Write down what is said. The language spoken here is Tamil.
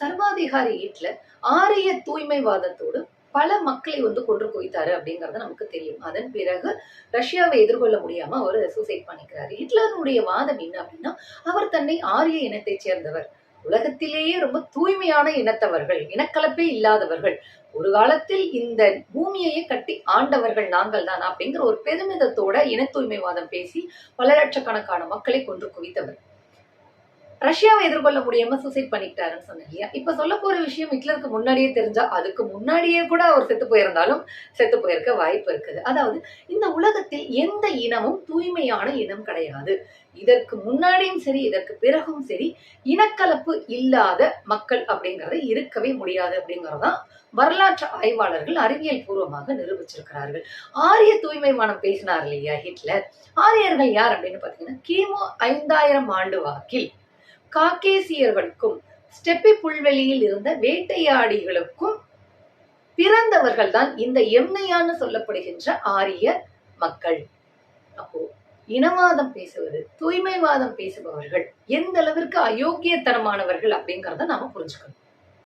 சர்வாதிகாரி ஹிட்லர் ஆரிய தூய்மைவாதத்தோடு பல மக்களை வந்து கொன்று குவித்தாரு அப்படிங்கறது நமக்கு தெரியும். அதன் பிறகு ரஷ்யாவை எதிர்கொள்ள முடியாம அவர் சூசைட் பண்ணிக்கிறாரு. ஹிட்லருடைய வாதம் என்ன அப்படின்னா அவர் தன்னை ஆரிய இனத்தைச் சேர்ந்தவர். உலகத்திலேயே ரொம்ப தூய்மையான இனத்தவர்கள் இனக்கலப்பே இல்லாதவர்கள். ஒரு காலத்தில் இந்த பூமியையே கட்டி ஆண்டவர்கள் நாங்கள் தான் அப்படிங்கிற ஒரு பெருமிதத்தோட இன தூய்மைவாதம் பேசி பல லட்சக்கணக்கான மக்களை கொன்று குவித்தவர். ரஷ்யாவை எதிர்கொள்ள முடியாம சூசைட் பண்ணிக்கிட்டாருன்னு சொன்னேன் இல்லையா? இப்ப சொல்ல போற விஷயம் ஹிட்லருக்கு முன்னாடியே தெரிஞ்சா அதுக்கு முன்னாடியே கூட அவர் செத்து போயிருந்தாலும் செத்து போயிருக்க வாய்ப்பு இருக்குது. அதாவது இந்த உலகத்தில் எந்த இனமும் தூய்மையான இனம் கிடையாது. இதற்கு முன்னாடியும் சரி இதற்கு பிறகும் சரி இனக்கலப்பு இல்லாத மக்கள் அப்படிங்கறது இருக்கவே முடியாது அப்படிங்கறதுதான் வரலாற்று ஆய்வாளர்கள் அறிவியல் பூர்வமாக நிரூபிச்சிருக்கிறார்கள். ஆரிய தூய்மை மனம் பேசினார் இல்லையா ஹிட்லர்? ஆரியர்கள் யார் அப்படின்னு பாத்தீங்கன்னா கிமு ஐந்தாயிரம் ஆண்டு வாக்கில் காக்கேசியர்களுக்கும் ஸ்டெப்பி புல்வெளியில் இருந்த வேட்டையாடிகளுக்கும் பிறந்தவர்கள் தான் இந்த எம்னையான்னு சொல்லப்படுகின்ற ஆரிய மக்கள். அப்போ இனவாதம் பேசுவது தூய்மைவாதம் பேசுபவர்கள் எந்த அளவிற்கு அயோக்கியத்தனமானவர்கள் அப்படிங்கறத நாம புரிஞ்சுக்கணும்.